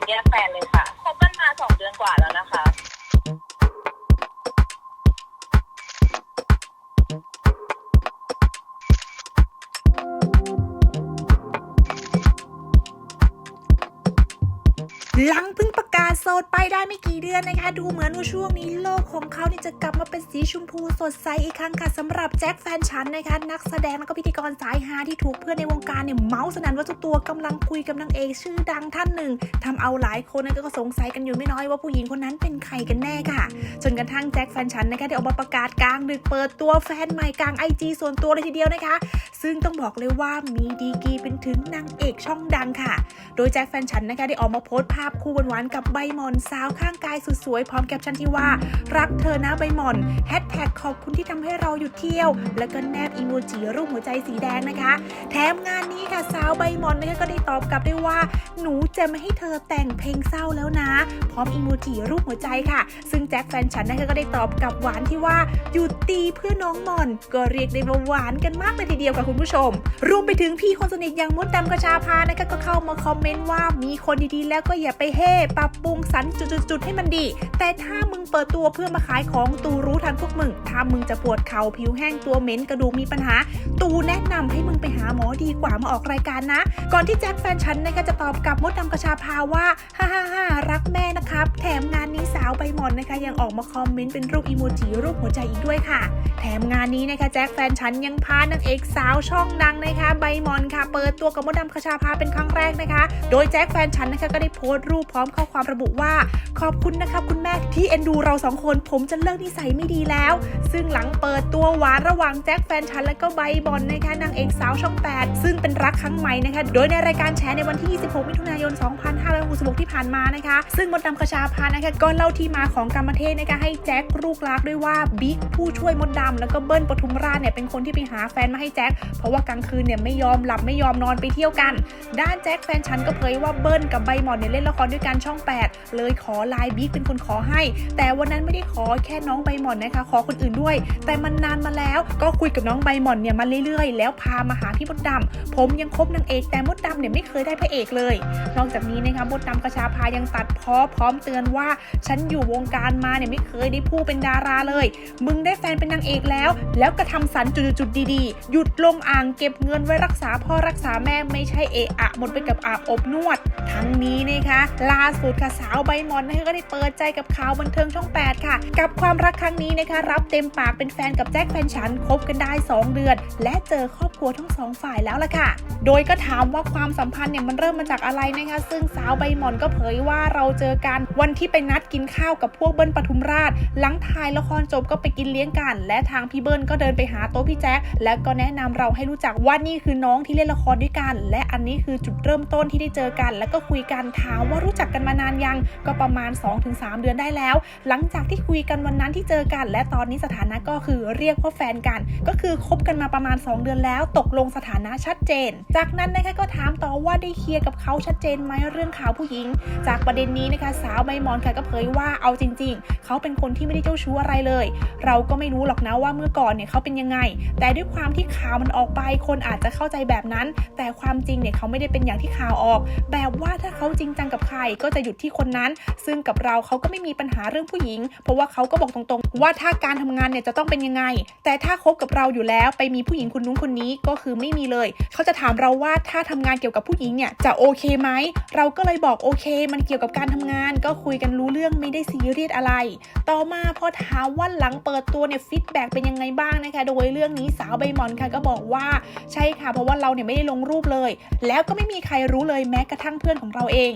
ยังแยกแฟนเลยค่ะคบกันมาสองเดือนกว่าแล้วนะคะ หลังเพิ่งประาโสดไปได้ไม่กี่เดือนนะคะ ดูเหมือนว่าช่วงนี้โลกของเขานี่จะกลับมาเป็นสีชมพูสดใสอีกครั้งค่ะสำหรับแจ็คแฟนฉันนะคะ นักแสดงแล้วก็พิธีกรสายฮาที่ถูกเพื่อนในวงการเนี่ยเมาส์สนั่นว่าเจ้าตัวกำลังคุยกับนางเอกชื่อดังท่านหนึ่งทำเอาหลายคนนะก็สงสัยกันอยู่ไม่น้อยว่าผู้หญิงคนนั้นเป็นใครกันแน่ค่ะ จนกระทั่งแจ็คแฟนฉันนะคะได้ออกมาประกาศกลางดึกเปิดตัวแฟนใหม่กลางไอจีส่วนตัวเลยทีเดียวนะคะ ซึ่งต้องบอกเลยว่ามีดีกีเป็นถึงนางเอกช่องดังค่ะ โดยแจ็คแฟนฉันนะคะได้ออกมาโพสต์ภาพคู่หวานๆกับใบหมอนสาวข้างกายสุดสวยพร้อมแคปชั่นที่ว่า รักเธอนะใบหมอนแฮชแท็กขอบคุณที่ทำให้เราหยุดเที่ยว แล้วก็แนบอีโมจิรูปหัวใจสีแดงนะคะ แถมงานนี้ค่ะสาวใบหมอนนะคะก็ได้ตอบกลับได้ว่า หนูจะไม่ให้เธอแต่งเพลงเศร้าแล้วนะ พร้อมอีโมจิรูปหัวใจค่ะ ซึ่งแจ็คแฟนฉันนะคะก็ได้ตอบกลับหวานที่ว่าหยุดตีเพื่อน้องหมอน ก็เรียกได้ว่าหวานกันมากเลยทีเดียวค่ะคุณผู้ชม รวมไปถึงพี่คนสนิทอย่างมดดำกระชาพานะคะก็เข้ามาคอมเมนต์ว่ามีคนดีๆ แล้วก็อย่าไปเฮ่ปรับปรุงสรรจุดๆให้มันดี แต่ถ้ามึงเปิดตัวเพื่อมาขายของตูรู้ทันพวกมึง ถ้ามึงจะปวดเข่าผิวแห้งตัวเหม็นกระดูกมีปัญหา ตูแนะนำให้มึงไปหาหมอดีกว่ามาออกรายการนะ ก่อนที่แจ็คแฟนฉันนะคะจะตอบกลับมดดำกระชาพาว่าฮ่าฮ่าฮ่ารักแม่นะครับ แถมงานนี้สาวใบหมอนนะคะ ยังออกมาคอมเมนต์เป็นรูปอีโมจิรูปหัวใจอีกด้วยค่ะ แถมงานนี้นะคะแจ็คแฟนฉันยังพานางเอกสาวช่องดังนะคะ ใบหมอนค่ะ เปิดตัวกับมดดำคชาพาเป็นครั้งแรกนะคะ โดยแจ็คแฟนฉันนะคะก็ได้โพสต์รูปพร้อมข้อความระบุว่า ขอบคุณนะครับคุณแม่ที่เอ็นดูเราสองคนผมจะเลิกนิสัยไม่ดีแล้ว ซึ่งหลังเปิดตัวหวานระหว่างแจ็คแฟนฉันและก็ใบบอลนะคะนางเอกสาวช่อง 8 ซึ่งเป็นรักครั้งใหม่นะคะโดยในรายการแชร์ในวันที่ 26 มิถุนายน 2566 ที่ผ่านมานะคะซึ่งมดดำคชาพานะคะก็เล่าที่มาของกรรมเทศนะคะให้แจ็คลูกรักด้วยว่าบิ๊กผู้ช่วยมดดำแล้วก็เบิ้ลปทุมราชเนี่ยเป็นคนที่ไปหาแฟนมาให้แจ็คเพราะว่ากลางคืนเนี่ยไม่ยอมหลับไม่ยอมนอนไปเที่ยวกัน ด้านแจ็คแฟนฉันก็เผยว่าเบิ้ลกับใบหมอนเนี่ยเล่นละครด้วยกันช่อง 8เลยขอไลน์บิ๊กเป็นคนขอให้ แต่วันนั้นไม่ได้ขอแค่น้องใบหม่อนนะคะ ขอคนอื่นด้วย แต่มันนานมาแล้วก็คุยกับน้องใบหม่อนเนี่ยมาเรื่อยๆ แล้วพามาหาพี่มดดำผมยังคบนางเอกแต่มดดำเนี่ยไม่เคยได้พระเอกเลย นอกจากนี้นะคะมดดำกระชาพายังตัดพ้อพร้อมเตือนว่า ฉันอยู่วงการมาเนี่ยไม่เคยได้พูดเป็นดาราเลย มึงได้แฟนเป็นนางเอกแล้ว แล้วกระทำสันจุดๆดีๆ หยุดลงอ่างเก็บเงินไว้รักษาพ่อรักษาแม่ไม่ใช่เอะอะหมดไปกับอาบอบนวด ทั้งนี้นะคะล่าสุดค่ะสาวใบมอนนะคะก็ได้เปิดใจกับข่าวบันเทิงช่อง 8 ค่ะ กับความรักครั้งนี้นะคะ รับเต็มปากเป็นแฟนกับแจ็คแฟนฉันคบกันได้ 2 เดือน และเจอครอบครัวทั้งสองฝ่ายแล้วล่ะค่ะ โดยก็ถามว่าความสัมพันธ์เนี่ยมันเริ่มมาจากอะไรนะคะ ซึ่งสาวใบมอนก็เผยว่าเราเจอกันวันที่ไปนัดกินข้าวกับพวกเบิ้ลปทุมราช หลังถ่ายละครจบก็ไปกินเลี้ยงกัน และทางพี่เบิ้ลก็เดินไปหาโต๊ะพี่แจ๊คและก็แนะนำเราให้รู้จักว่านี่คือน้องที่เล่นละครด้วยกัน และอันนี้คือจุดเริ่มต้นที่ได้เจอกัน แล้วก็คุยกันถามว่ารู้จักกันมานานยังก็ประมาณ 2-3 เดือนได้แล้ว หลังจากที่คุยกันวันนั้นที่เจอกัน และตอนนี้สถานะก็คือเรียกว่าแฟนกัน ก็คือคบกันมาประมาณ 2 เดือนแล้ว ตกลงสถานะชัดเจน จากนั้นนะคะก็ถามต่อว่าได้เคลียร์กับเขาชัดเจนไหมเรื่องข่าวผู้หญิง จากประเด็นนี้นะคะสาวใบมอนค่ะก็เผยว่าเอาจริง ๆ เขาเป็นคนที่ไม่ได้เจ้าชู้อะไรเลย เราก็ไม่รู้หรอกนะว่าเมื่อก่อนเนี่ยเขาเป็นยังไง แต่ด้วยความที่ข่าวมันออกไปคนอาจจะเข้าใจแบบนั้น แต่ความจริงเนี่ยเขาไม่ได้เป็นอย่างที่ข่าวออก แบบว่าถ้าเขาจริงจังกับใครก็จะหยุดที่คนนั้น ซึ่งกับเราเขาก็ไม่มีปัญหาเรื่องผู้หญิง เพราะว่าเขาก็บอกตรงๆ ว่าถ้าการทำงานเนี่ยจะต้องเป็นยังไง แต่ถ้าคบกับเราอยู่แล้วไปมีผู้หญิงคนนู้นคนนี้ก็คือไม่มีเลย เขาจะถามเราว่าถ้าทำงานเกี่ยวกับผู้หญิงเนี่ยจะโอเคไหม เราก็เลยบอกโอเค มันเกี่ยวกับการทำงาน ก็คุยกันรู้เรื่องไม่ได้ซีเรียสอะไร ต่อมาพอถามว่าหลังเปิดตัวเนี่ยฟีดแบ็กเป็นยังไงบ้างนะคะ โดยเรื่องนี้สาวใบหมอนค่ะก็บอกว่าใช่ค่ะเพราะว่าเราเนี่ยไม่ได้ลงรูปเลย แล้วก็ไม่มีใครรู้เลยแม้กระทั่งเพื่อนของเราเอง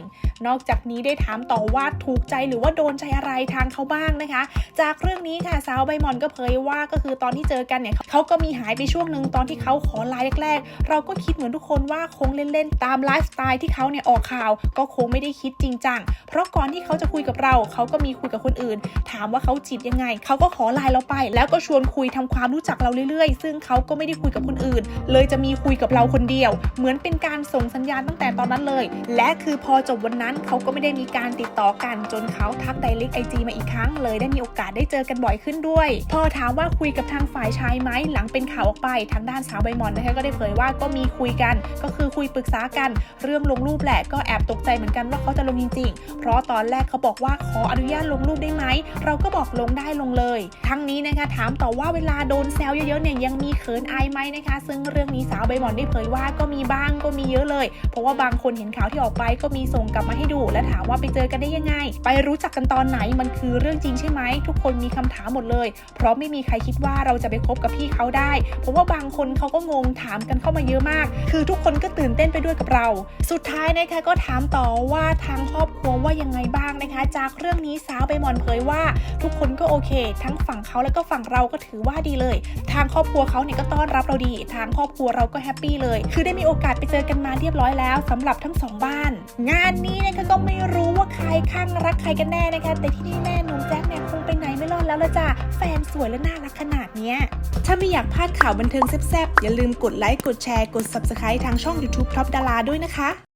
นอกจากนี้ได้ถามต่อว่าถูกใจหรือว่าโดนใจอะไรทางเขาบ้างนะคะ จากเรื่องนี้ค่ะสาวใบหมอนก็เผยว่าก็คือตอนที่เจอกันเนี่ยเขาก็มีหายไปช่วงหนึ่งตอนที่เขาขอไลน์แรกๆ เราก็คิดเหมือนทุกคนว่าคงเล่นๆ ตามไลฟ์สไตล์ที่เขาเนี่ยออกข่าว ก็คงไม่ได้คิดจริงจังเพราะก่อนที่เขาจะคุยกับเราเขาก็มีคุยกับคนอื่น ถามว่าเขาจีบยังไงเขาก็ขอไลน์เราไป แล้วก็ชวนคุยทำความรู้จักเราเรื่อยๆ ซึ่งเขาก็ไม่ได้คุยกับคนอื่น เลยจะมีคุยกับเราคนเดียว เหมือนเป็นการส่งสัญญาณตั้งแต่ตอนนั้นเลย และคือพอจบวันนั้นเขาก็ไม่ได้มีการติดต่อกันจนเขาทักไดเรกไอจีมาอีกครั้งเลยได้มีโอกาสได้เจอกันบ่อยขึ้นด้วย พอถามว่าคุยกับทางฝ่ายชายไหมหลังเป็นข่าวออกไปทางด้านสาวใบมอนนะคะก็ได้เผยว่าก็มีคุยกัน ก็คือคุยปรึกษากัน เรื่องลงรูปแหละก็แอบตกใจเหมือนกันว่าเขาจะลงจริงๆ เพราะตอนแรกเขาบอกว่าขออนุญาตลงรูปได้ไหมเราก็บอกลงได้ลงเลย ทั้งนี้นะคะถามต่อว่าเวลาโดนแซวเยอะๆเนี่ยยังมีเขินอายไหมนะคะ ซึ่งเรื่องนี้สาวใบหมอนได้เผยว่าก็มีบ้างก็มีเยอะเลย เพราะว่าบางคนเห็นข่าวที่ออกไปก็มีส่งกลับมาให้ดู และถามว่าไปเจอกันได้ยังไง ไปรู้จักกันตอนไหนมันคือเรื่องจริงใช่ไหม ทุกคนมีคำถามหมดเลย เพราะไม่มีใครคิดว่าเราจะไปคบกับพี่เขาได้ เพราะว่าบางคนเขาก็งงถามกันเข้ามาเยอะมาก คือทุกคนก็ตื่นเต้นไปด้วยกับเรา สุดท้ายนะคะก็ถามต่อว่าทางครอบครัวว่ายังไงบ้างนะคะ จากเรื่องนี้สาวใบมอนเผยว่า ทุกคนก็โอเค ทั้งฝั่งเขาแล้วก็ฝั่งเราก็ถือว่าดีเลย ทางครอบครัวเขาเนี่ยก็ต้อนรับเราดี ทางครอบครัวเราก็แฮปปี้เลย คือได้มีโอกาสไปเจอกันมาเรียบร้อยแล้วสำหรับทั้งสองบ้าน งานนี้นะคะก็ไม่รู้ว่าใครข้างรักใครกันแน่นะคะ แต่ที่นี่แน่หนุ่มแจ็คเนี่ยคงไปไหนไม่รอดแล้วละจ้ะแฟนสวยและน่ารักขนาดเนี้ยถ้าไม่อยากพลาดข่าวบันเทิงแซ่บๆอย่าลืมกดไลค์กดแชร์กด subscribe ทางช่อง YouTube Top ดาราด้วยนะคะ